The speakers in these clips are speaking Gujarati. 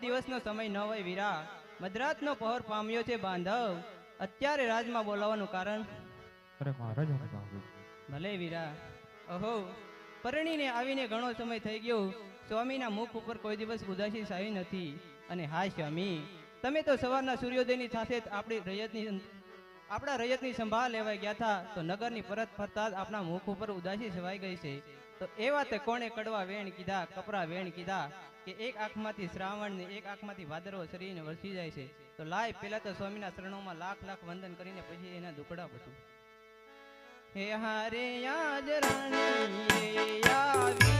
કોઈ દિવસનો સમય ન હોય વીરા. મદ્રાસનો પહોર પામ્યો છે બાંધવ. અત્યારે રાજમાં બોલાવાનું કારણ? અરે મહારાજ ભલે વીરા. અહો પરણીને આવીને ઘણો સમય થઈ ગયો. સ્વામીના મુખ ઉપર કોઈ દિવસ ઉદાસી સાવી નથી. અને હા સ્વામી તમે તો સવારના સૂર્યોદયની સાથે આપણી રૈયતની આપણા રૈયતની સંભાળ લેવા ગયા હતા. તો નગરની પરત ફરતા જ આપણા મુખ ઉપર ઉદાસી છવાઈ ગઈ છે. તો એ વાતે કોણે કડવા વેણ કીધા કપરા વેણ કીધા? કે એક આંખમાંથી શ્રાવણ ને એક આંખમાંથી વાદરો શરીરને વરસી જાય છે, તો લાય પેલા તો સ્વામીના શરણોમાં લાખ લાખ વંદન કરીને પછી એના દુકડા બધું હે હારે યાદ રાણી, રે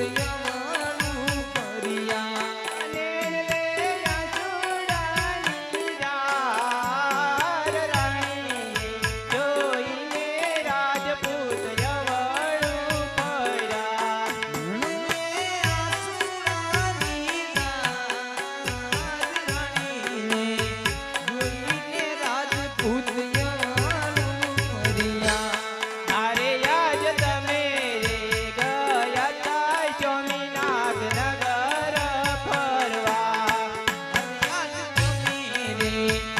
Hallelujah. Música